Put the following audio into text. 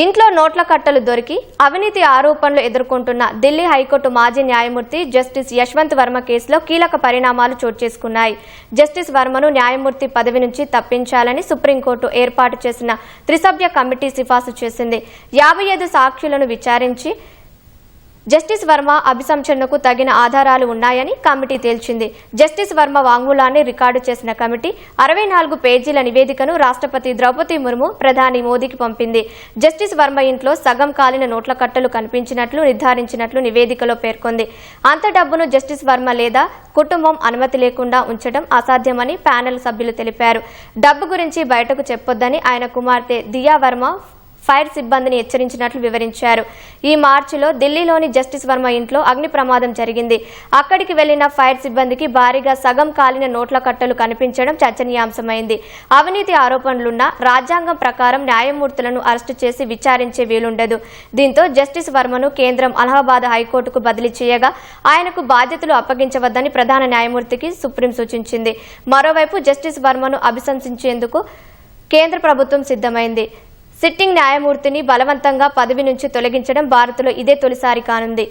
ఇంట్లో నోట్ల కట్టలు దొరికి అవినీతి ఆరోపణలు ఎదుర్కొంటున్న ఢిల్లీ హైకోర్టు మాజీ న్యాయమూర్తి జస్టిస్ యశ్వంత్ వర్మ కేసులో కీలక పరిణామాలు చోటు చేసుకున్నాయి. జస్టిస్ వర్మను న్యాయమూర్తి పదవి నుంచి తప్పించాలని సుప్రీంకోర్టు ఏర్పాటు చేసిన త్రిసభ్య కమిటీ సిఫార్సు చేసింది. యాభై ఐదు సాక్షులను విచారించి జస్టిస్ వర్మ అభిశంసనకు తగిన ఆధారాలు ఉన్నాయని కమిటీ తేల్చింది. జస్టిస్ వర్మ వాంగ్మూలాన్ని రికార్డు చేసిన కమిటీ అరవై నాలుగు పేజీల నివేదికను రాష్ట్రపతి ద్రౌపది ముర్ము ప్రధాని మోదీకి పంపింది. జస్టిస్ వర్మ ఇంట్లో సగం కాలిన నోట్ల కట్టలు కనిపించినట్లు నిర్ధారించినట్లు నివేదికలో పేర్కొంది. అంత డబ్బును జస్టిస్ వర్మ లేదా కుటుంబం అనుమతి లేకుండా ఉంచడం అసాధ్యమని ప్యానెల్ సభ్యులు తెలిపారు. డబ్బు గురించి బయటకు చెప్పొద్దని ఆయన కుమార్తె దియా వర్మ ఫైర్ సిబ్బందిని హెచ్చరించినట్లు వివరించారు. ఈ మార్చిలో ఢిల్లీలోని జస్టిస్ వర్మ ఇంట్లో అగ్ని ప్రమాదం జరిగింది. అక్కడికి వెళ్ళిన ఫైర్ సిబ్బందికి భారీగా సగం కాలిన నోట్ల కట్టలు కనిపించడం చర్చనీయాంశమైంది. అవినీతి ఆరోపణలున్న రాజ్యాంగం ప్రకారం న్యాయమూర్తులను అరెస్టు చేసి విచారించే వీలుండదు. దీంతో జస్టిస్ వర్మను కేంద్రం అలహాబాద్ హైకోర్టుకు బదిలీ చేయగా ఆయనకు బాధ్యతలు అప్పగించవద్దని ప్రధాన న్యాయమూర్తికి సుప్రీం సూచించింది. మరోవైపు జస్టిస్ వర్మను అభిశంసించేందుకు కేంద్ర ప్రభుత్వం సిద్ధమైంది. సిట్టింగ్ న్యాయమూర్తిని బలవంతంగా పదవి నుంచి తొలగించడం భారత్లో ఇదే తొలిసారి కానుంది.